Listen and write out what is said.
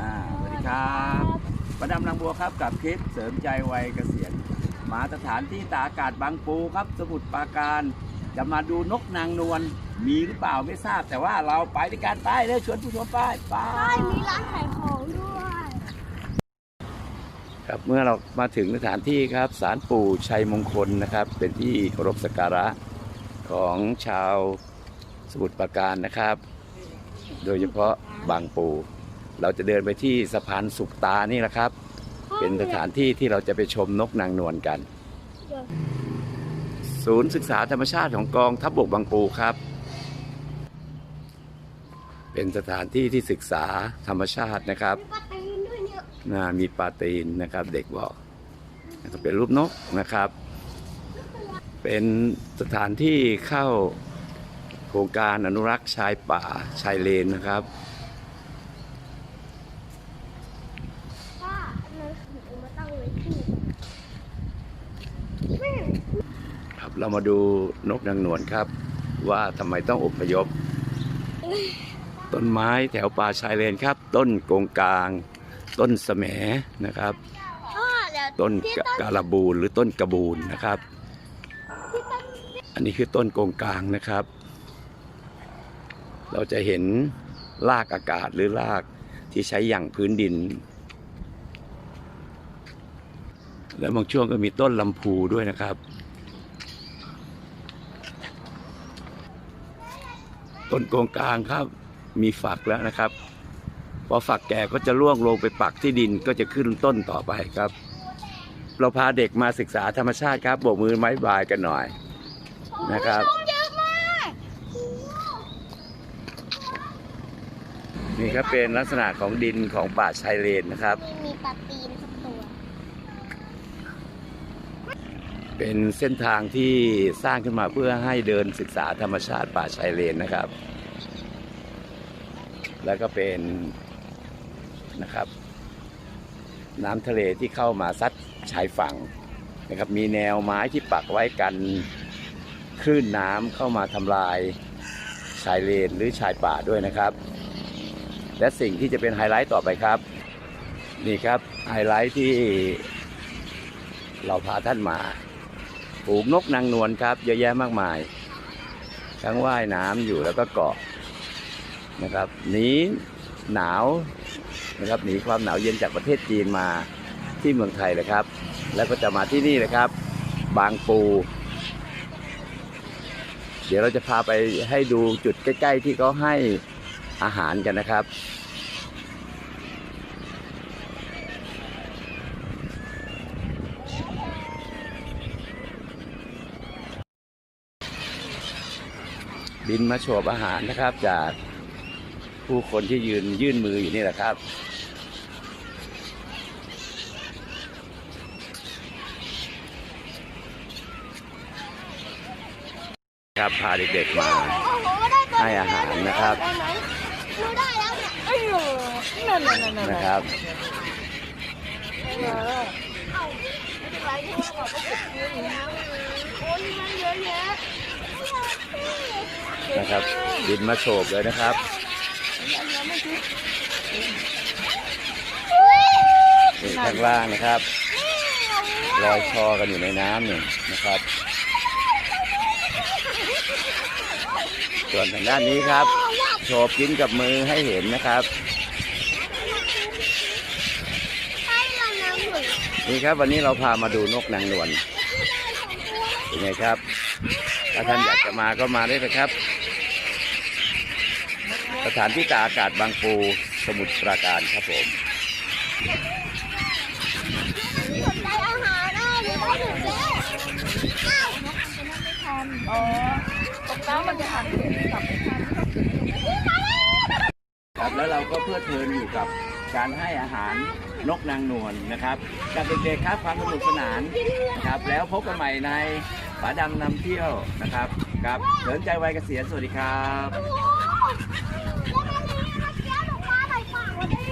อ่าสวัสดีครับประดำนางบัวครับกับคลิปเสริมใจวัยเกษียณมาสถานที่ตากอากาศบางปูครับสมุทรปราการจะมาดูนกนางนวลมีหรือเปล่าไม่ทราบ แต่ว่าเราไปด้วยกันไปเลยชวนผู้ชมไปไปใช่มีร้านขายของด้วย ครับเมื่อเรามาถึงสถานที่ครับศาลปู่ชัยมงคลนะครับ เป็นที่เคารพสักการะของชาวสมุทรปราการนะครับ โดยเฉพาะบางปู เราจะเดินไปที่สะพานสุกตานี่แหละครับ เป็นสถานที่ที่เราจะไปชมนกนางนวลกัน ศูนย์ศึกษาธรรมชาติของกองทัพบกบางปูครับ เป็นสถานที่ที่ศึกษาธรรมชาตินะครับมีปลาตีนด้วยเนี่ยนะมีปลาตีนนะครับ เด็กบอกนะครับเป็นรูปนกนะครับ เป็นสถานที่เข้าโครงการอนุรักษ์ชายป่าชายเลนนะครับ ป้าอันนั้นถึงมาตั้งไว้ที่แม่ ครับเรามาดูนกนางนวลครับ ว่าทำไมต้องอพยพ ต้นไม้แถวป่าชายเลนครับ ต้นโกงกลาง ต้นแสมนะครับพ่อเดี๋ยวต้นที่กะกาลาบูนหรือต้นกระบูนนะครับ อันนี้คือต้นโกงกลางนะครับ เราจะเห็นรากอากาศหรือรากที่ใช้หยั่งพื้นดิน และบางช่วงก็มีต้นลำพูด้วยนะครับ ต้นโกงกลางครับมีฝักแล้วนะครับ พอฝักแก่ก็จะร่วงลงไปปักที่ดินก็จะขึ้นต้นต่อไปครับ เราพาเด็กมาศึกษาธรรมชาติครับโบกมือไม้บายกันหน่อยนะครับนี่ครับเป็นลักษณะของดินของป่าชายเลนนะครับ มีปลาตีนสักตัว เป็นเส้นทางที่สร้างขึ้นมาเพื่อให้เดินศึกษาธรรมชาติป่าชายเลนนะครับ แล้วก็เป็นนะครับ น้ำทะเลที่เข้ามาซัดชายฝั่งนะครับ มีแนวไม้ที่ปักไว้กันคลื่นน้ำเข้ามาทำลายชายเลนหรือชายป่าด้วยนะครับ และสิ่งที่จะเป็นไฮไลท์ต่อไปครับ นี่ครับไฮไลท์ที่เราพาท่านมา ปลูกนกนางนวลครับ เยอะแยะมากมาย ทั้งว่ายน้ำอยู่แล้วก็เกาะนะครับหนีหนาวนะครับหนีความหนาวเย็นจากประเทศจีนมาที่เมืองไทยเลยครับ แล้วก็จะมาที่นี่เลยครับ บางปู เดี๋ยวเราจะพาไปให้ดูจุดใกล้ ๆ ที่เขาให้อาหารกันนะครับ บินมาโฉบอาหารนะครับ จากผู้คนที่ยืนยื่นมืออยู่นี่แหละครับครับพาเด็กๆมาให้อาหารนะครับนะครับไม่เป็นไรที่ว่าบอกว่าจะกินนะโอ้ยมันเยอะแยะ นะครับบินมาโฉบเลยนะครับนี่ข้างล่างนะครับลอยคอกันอยู่ในน้ำนี่นะครับ ส่วนทางด้านนี้ครับโฉบกินกับมือให้เห็นนะครับนี่ครับวันนี้เราพามาดูนกนางนวลเป็นไงครับ ถ้าท่านอยากจะมาก็มาได้เลยครับ สถานที่ตากอากาศบางปูสมุทรปราการครับผมสนใจอาหารได้หรือว่าถึงแล้วอ้าวอ๋อตกน้ำมันจะหันเห็นกลับไม่ทันครับแล้วเราก็เพลิดเพลินอยู่กับการให้อาหารนกนางนวลนะครับกับเด็กๆครับความสนุกสนานนะครับแล้วพบกันใหม่ใน ป๋าดำนำเที่ยวนะครับครับเดินใจไวัยเกษียณสวัสดีครับแล้วมันมีน้เสียหลงมาใส่ปากเราด้